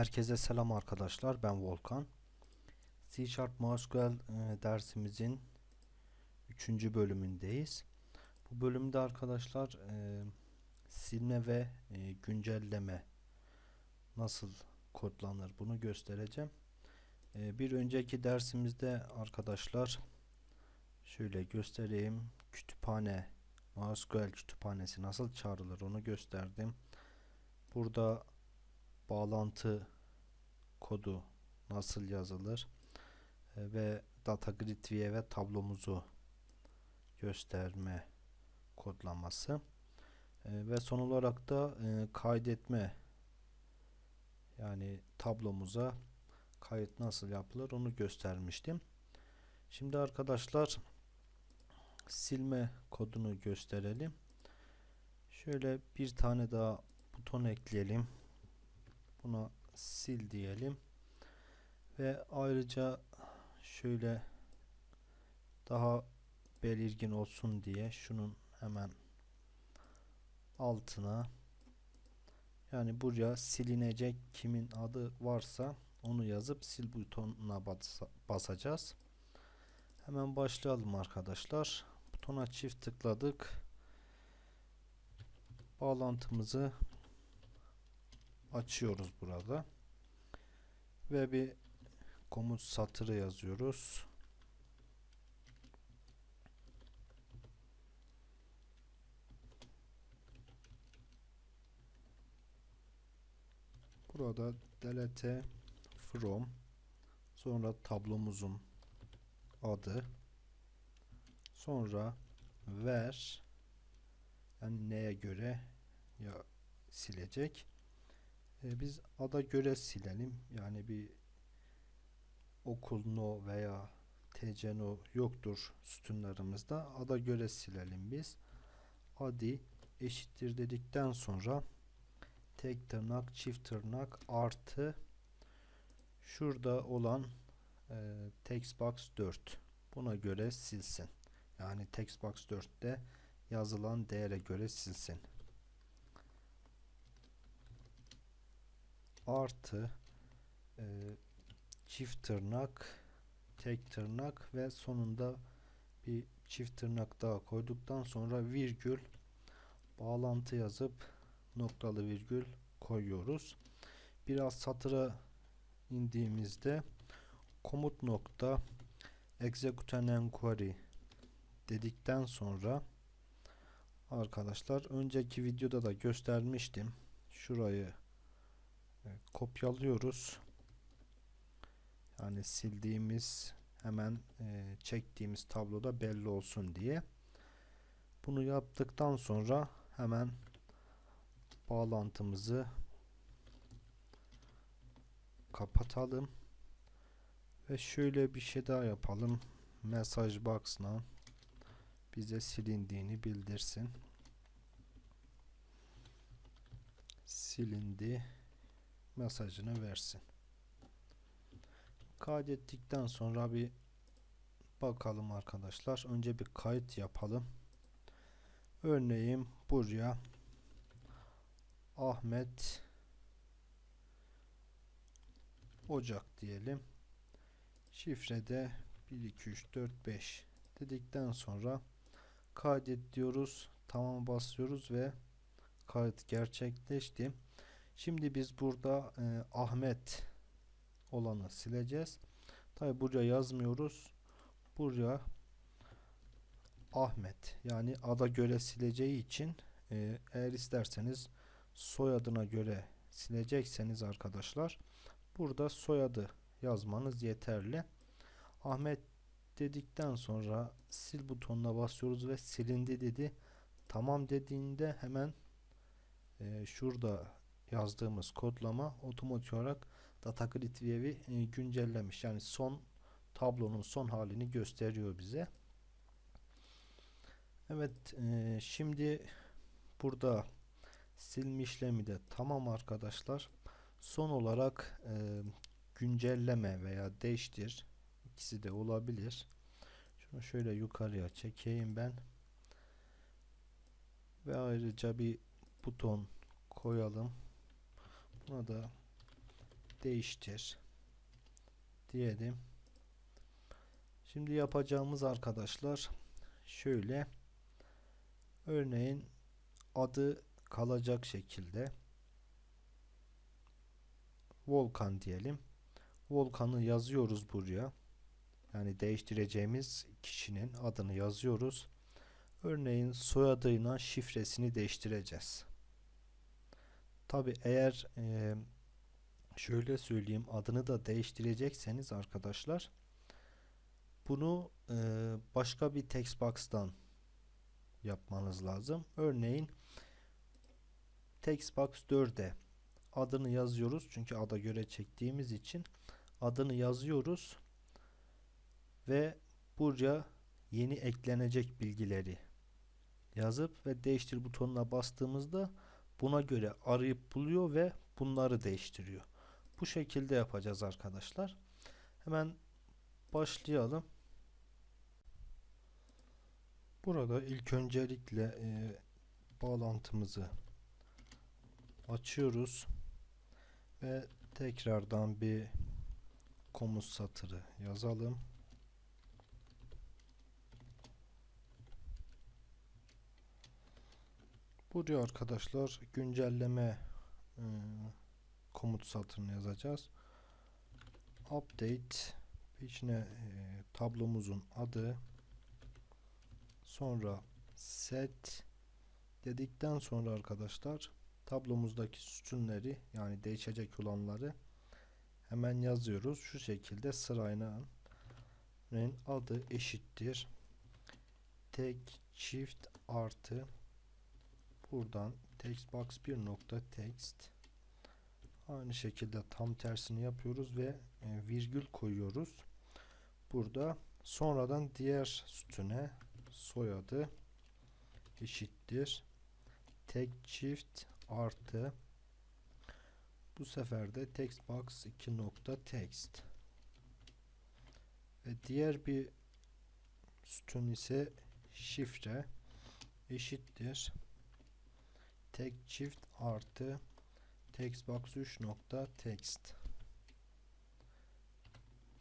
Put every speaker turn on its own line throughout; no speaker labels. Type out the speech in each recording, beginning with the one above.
Herkese selam arkadaşlar. Ben Volkan. C Sharp MySQL e, dersimizin 3. bölümündeyiz. Bu bölümde arkadaşlar e, silme ve e, güncelleme nasıl kodlanır bunu göstereceğim. E, bir önceki dersimizde arkadaşlar şöyle göstereyim. Kütüphane MySQL kütüphanesi nasıl çağrılır onu gösterdim. Burada bağlantı kodu nasıl yazılır e, ve data grid view ve tablomuzu gösterme kodlaması E, ve son olarak da e, kaydetme yani tablomuza kayıt nasıl yapılır onu göstermiştim. Şimdi arkadaşlar silme kodunu gösterelim. Şöyle bir tane daha buton ekleyelim. Buna sil diyelim. Ve ayrıca şöyle daha belirgin olsun diye şunun hemen altına yani buraya silinecek kimin adı varsa onu yazıp sil butonuna bas basacağız. Hemen başlayalım arkadaşlar. Butona çift tıkladık. Bağlantımızı açıyoruz burada. Ve bir komut satırı yazıyoruz. Burada delete from sonra tablomuzun adı sonra ver yani neye göre ya silecek e, biz ada göre silelim. Yani bir okul no veya tc no yoktur sütunlarımızda. Ada göre silelim biz. Adi eşittir dedikten sonra tek tırnak çift tırnak artı şurada olan e, textbox 4 buna göre silsin. Yani textbox 4'te yazılan değere göre silsin artı e, çift tırnak tek tırnak ve sonunda bir çift tırnak daha koyduktan sonra virgül bağlantı yazıp noktalı virgül koyuyoruz. Biraz satıra indiğimizde komut nokta execute enquiry dedikten sonra arkadaşlar önceki videoda da göstermiştim. Şurayı kopyalıyoruz. Yani sildiğimiz hemen e, çektiğimiz tabloda belli olsun diye. Bunu yaptıktan sonra hemen bağlantımızı kapatalım. Ve şöyle bir şey daha yapalım. Mesaj box'la bize silindiğini bildirsin. Silindi mesajını versin. Kaydettikten sonra bir bakalım arkadaşlar. Önce bir kayıt yapalım. Örneğin buraya Ahmet Ocak diyelim. Şifrede 1 2 3 4 5 dedikten sonra kaydet diyoruz. Tamam basıyoruz ve kayıt gerçekleşti. Şimdi biz burada e, Ahmet olanı sileceğiz. Tabi buraya yazmıyoruz. Buraya Ahmet yani ada göre sileceği için e, eğer isterseniz soyadına göre silecekseniz arkadaşlar burada soyadı yazmanız yeterli. Ahmet dedikten sonra sil butonuna basıyoruz ve silindi dedi. Tamam dediğinde hemen e, şurada yazdığımız kodlama otomatik olarak data grid view'i e, güncellemiş. Yani son tablonun son halini gösteriyor bize. Evet e, şimdi burada silme işlemi de tamam arkadaşlar. Son olarak e, güncelleme veya değiştir ikisi de olabilir. Şunu şöyle yukarıya çekeyim ben. Ve ayrıca bir buton koyalım. Buna da değiştir diyelim. Şimdi yapacağımız arkadaşlar şöyle örneğin adı kalacak şekilde Volkan diyelim. Volkan'ı yazıyoruz buraya. Yani değiştireceğimiz kişinin adını yazıyoruz. Örneğin soyadıyla şifresini değiştireceğiz. Tabi eğer e, şöyle söyleyeyim adını da değiştirecekseniz arkadaşlar bunu e, başka bir text box'tan yapmanız lazım. Örneğin text box 4'e adını yazıyoruz. Çünkü ada göre çektiğimiz için adını yazıyoruz ve buraya yeni eklenecek bilgileri yazıp ve değiştir butonuna bastığımızda buna göre arayıp buluyor ve bunları değiştiriyor. Bu şekilde yapacağız arkadaşlar. Hemen başlayalım. Burada ilk öncelikle e, bağlantımızı açıyoruz ve tekrardan bir komut satırı yazalım. Buraya arkadaşlar güncelleme e, komut satırını yazacağız. Update içine e, tablomuzun adı sonra set dedikten sonra arkadaşlar tablomuzdaki sütunları yani değişecek olanları hemen yazıyoruz. Şu şekilde sırayla adı eşittir. Tek çift artı buradan textbox bir nokta text. Aynı şekilde tam tersini yapıyoruz ve e, virgül koyuyoruz. Burada sonradan diğer sütüne soyadı eşittir. Tek çift artı. Bu sefer de textbox 2 nokta text. Ve diğer bir sütun ise şifre eşittir tek çift artı textbox 3 nokta text.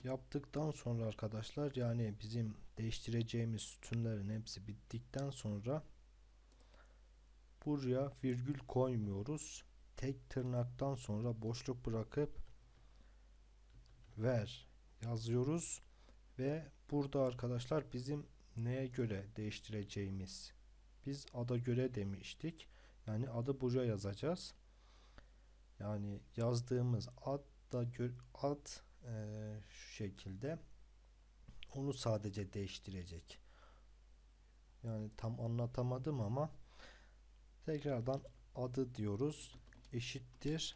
Yaptıktan sonra arkadaşlar yani bizim değiştireceğimiz sütunların hepsi bittikten sonra buraya virgül koymuyoruz. Tek tırnaktan sonra boşluk bırakıp ver yazıyoruz ve burada arkadaşlar bizim neye göre değiştireceğimiz? Biz ada göre demiştik yani adı buraya yazacağız. Yani yazdığımız ad da ad e, şu şekilde. Onu sadece değiştirecek. Yani tam anlatamadım ama tekrardan adı diyoruz. Eşittir.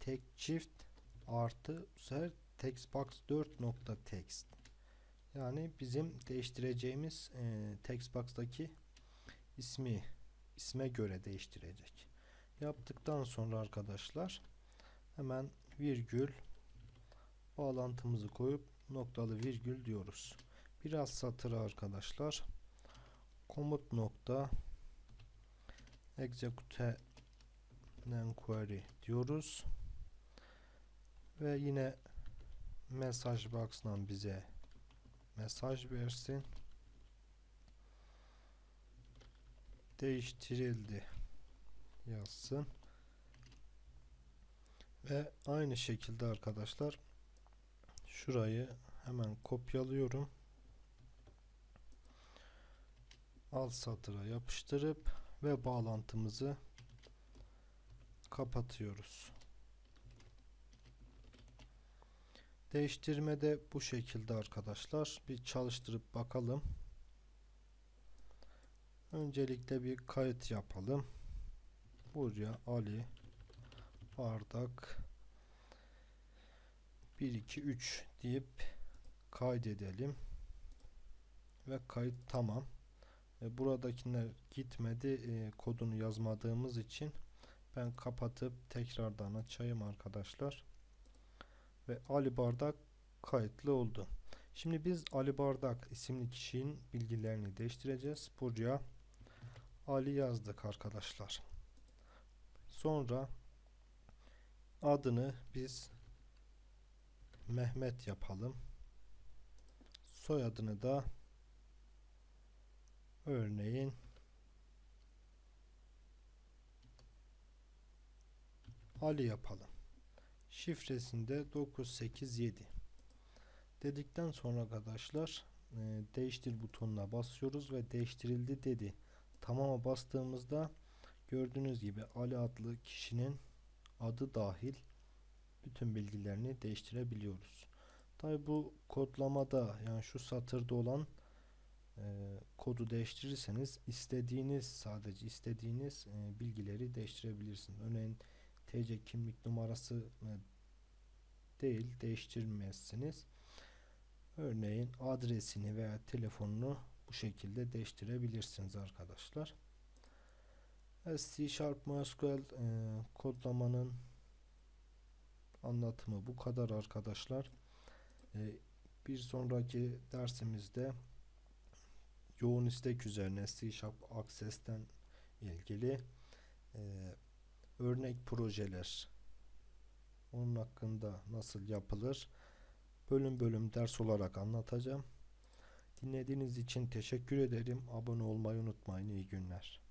Tek çift artı sefer textbox 4 nokta text. Yani bizim değiştireceğimiz e, textbox'taki ismi isme göre değiştirecek. Yaptıktan sonra arkadaşlar hemen virgül bağlantımızı koyup noktalı virgül diyoruz. Biraz satıra arkadaşlar. Komut nokta execute query diyoruz. Ve yine mesaj box'dan bize mesaj versin değiştirildi yazsın ve aynı şekilde arkadaşlar şurayı hemen kopyalıyorum alt satıra yapıştırıp ve bağlantımızı kapatıyoruz. Değiştirme de bu şekilde arkadaşlar. Bir çalıştırıp bakalım. Öncelikle bir kayıt yapalım. Buraya Ali bardak 1 2 3 deyip kaydedelim. Ve kayıt tamam. E, buradakiler gitmedi. E, kodunu yazmadığımız için ben kapatıp tekrardan açayım arkadaşlar. Ve Ali Bardak kayıtlı oldu. Şimdi biz Ali Bardak isimli kişinin bilgilerini değiştireceğiz. Buraya Ali yazdık arkadaşlar. Sonra adını biz Mehmet yapalım. Soyadını da örneğin Ali yapalım. Şifresinde 987 dedikten sonra arkadaşlar e, değiştir butonuna basıyoruz ve değiştirildi dedi. Tamama bastığımızda gördüğünüz gibi Ali adlı kişinin adı dahil bütün bilgilerini değiştirebiliyoruz. Tabi bu kodlamada yani şu satırda olan e, kodu değiştirirseniz istediğiniz sadece istediğiniz e, bilgileri değiştirebilirsiniz. Örneğin TC kimlik numarası e, değil değiştirmezsiniz. Örneğin adresini veya telefonunu bu şekilde değiştirebilirsiniz arkadaşlar. C Sharp MySQL e, kodlamanın anlatımı bu kadar arkadaşlar. E, bir sonraki dersimizde yoğun istek üzerine C Sharp Access'ten ilgili e, örnek projeler onun hakkında nasıl yapılır bölüm bölüm ders olarak anlatacağım. Dinlediğiniz için teşekkür ederim. Abone olmayı unutmayın. İyi günler.